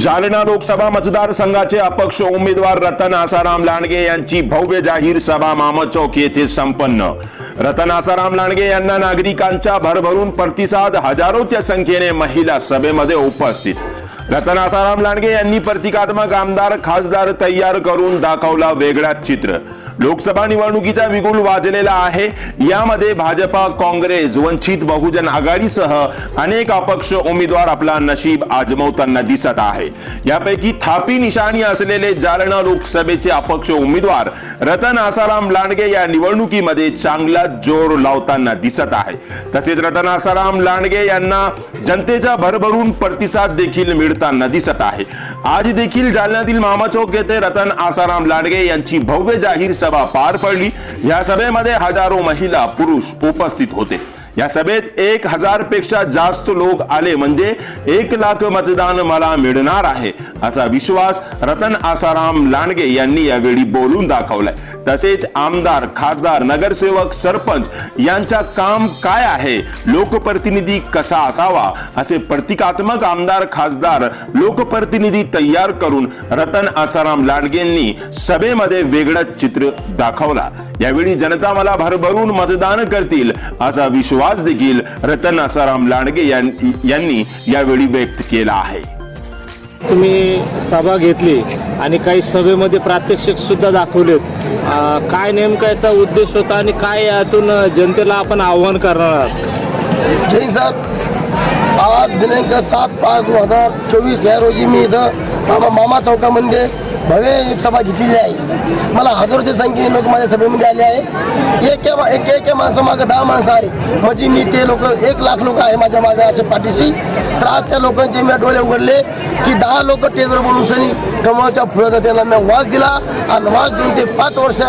जालना लोकसभा मतदारसंघाचे अपक्ष उमेदवार रतन आसाराम लांडगे यांची भव्य जाहीर सभा मामचौक येथे संपन्न. रतन आसाराम लांडगे यांना नागरिकांचा भरभरून प्रतिसाद हजारोच्या संख्येने महिला सभेमध्ये उपस्थित. रतन आसाराम लांडगे यांनी प्रतिकात्मक आमदार खासदार तयार करून दाखवला वेगळाच चित्र. लोकसभा निवडणुकीचा बिगुल वाजलेला आहे. यामध्ये भाजपा काँग्रेस वंचित बहुजन आघाडीसह अनेक अपक्ष उमेदवार आपला नशीब आजमवताना दिसत आहे. यापैकी थापी निशाणी असलेले जालना लोकसभेचे अपक्ष उमेदवार रतन आसाराम लांडगे या निवडणुकीमध्ये चांगला जोर लावताना दिसत आहे. तसेच रतन आसाराम लांडगे यांना जनतेचा भरभरून प्रतिसाद देखील मिळताना दिसत आहे. आज देखील जालन्यातील मामा चौक येथे रतन आसाराम लांडगे यांची भव्य जाहीर सभा पार पडली. या सभेमध्ये हजारो महिला पुरुष उपस्थित होते. या सभेत एक हजारपेक्षा जास्त लोक आले म्हणजे एक लाख मतदान मला मिळणार आहे असा विश्वास रतन आसाराम लांडगे यांनी यावेळी बोलून दाखवलाय. तसेच आमदार खासदार नगरसेवक सरपंच यांचा काम काय आहे? लोकप्रतिनिधी कसा असावा? असे प्रतिकात्मक आमदार खासदार लोकप्रतिनिधी तयार करून रतन आसाराम लांडगेंनी सभेमध्ये वेगळं चित्र दाखवला. यावेळी जनता मला भरभरून मतदान करतील असा विश्वास देखील रतन आसाराम लांडगे यांनी यावेळी व्यक्त केला आहे. तुम्ही सभा घेतली. आणि काही सभेमध्ये प्रात्यक्षिक सुद्धा दाखवलेत. काय नेमका याचा उद्देश होता आणि काय यातून जनतेला आपण आव्हान करणार आहात? जय आज दिनांक सात पाच दोन हजार चोवीस या रोजी मी इथं मामा मामा चौकामध्ये भव्य एक सभा घेतलेली आहे. मला हजारोच्या संख्येने लोक माझ्या सभेमध्ये आले आहे. एक एक एक माणसं मागं दहा माणसं आहे म्हणजे मी ते लोक एक लाख लोक आहे माझ्या माझ्या अशा पाठीशी. तर आज त्या लोकांचे मी डोळे उघडले की दहा लोक टेजवर बोलून सनी कमळच्या फुलाचा त्यांना मी वास दिला आणि वास देऊन ते पाच वर्ष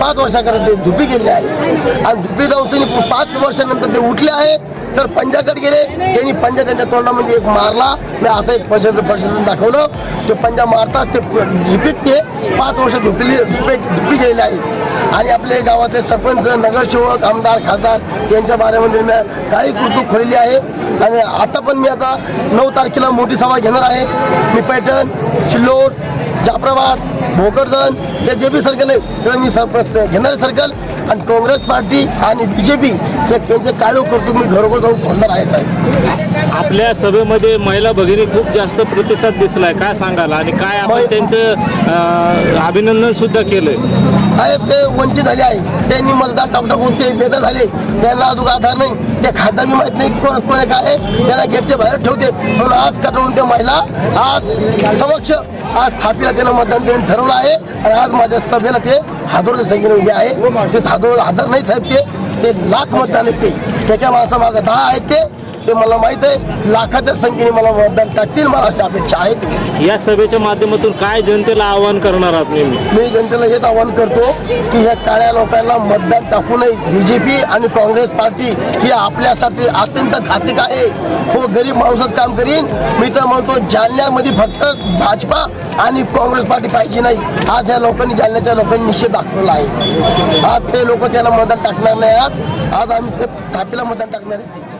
पाच वर्षाकरता ते धुपी गेले आहे आणि धुपी जाऊन सनी पाच वर्षानंतर ते उठले आहे तर पंजाकडे गेले. त्यांनी पंजा त्यांच्या तोंडामध्ये एक मारला. मी असं एक प्रशासन प्रशासन दाखवलं. ते पंजा मारतात ते रिपीट ते पाच वर्ष धुपली धुपे धुपी गेलेले आहे. आणि आपले गावातले सरपंच नगरसेवक आमदार खासदार यांच्या बारेमध्ये मी काही कृतूक खोलेली आहे. आणि आता पण मी आता नऊ तारखेला मोठी सभा घेणार आहे. मी पैठण सिल्लोड जाफराबाद भोकरदन हे जे बी सर्कल आहे सगळं मी सरपंच घेणारे सर्कल. आणि काँग्रेस पार्टी आणि बी जे पी हे त्यांचे काळू करतो मी घरोघर जाऊन फोडणार आहे साहेब. आपल्या सभेमध्ये महिला भगिनी खूप जास्त प्रतिसाद दिसलाय. काय सांगाल? आणि काय आपण मै- त्यांचं अभिनंदन सुद्धा केलंय? साहेब ते वंचित झाले आहे. त्यांनी मतदार टाक टाकून ते बेदर झाले. त्यांना अजून आधार नाही. ते खासदार बी माहीत नाही कोण कोण काय आहे. त्याला घेते बाहेर ठेवते. म्हणून आज कटवून ते महिला आज समक्ष आज स्थापिला त्यानं मतदान देऊन ठरवलं आहे. आणि आज माझ्या सभेला ते हजारोच्या संख्येने उभे आहे. ते हजारो हजार नाही साहेब ते. ते लाख मतदान आहेत ते. त्याच्या माणसा मागं दहा आहेत ते. ते मला माहीत आहे. लाखाच्या संख्येने मला मतदान टाकतील मला अशी अपेक्षा आहे. या सभेच्या माध्यमातून काय जनतेला आव्हान करणार आहात मी जनतेला हेच आवाहन करतो की ह्या काळ्या लोकांना मतदान टाकू नये. बीजेपी आणि काँग्रेस पार्टी ही आपल्यासाठी अत्यंत घातक आहे. हो गरीब माणूसच काम करीन. मी तर म्हणतो जालन्यामध्ये फक्त भाजपा आणि काँग्रेस पार्टी पाहिजे नाही. आज या लोकांनी जालन्याच्या लोकांनी निश्चित दाखवला आहे. आज ते लोक त्याला मतदान टाकणार नाही आज. आज आम्ही ते थापीला मतदान टाकणार आहे.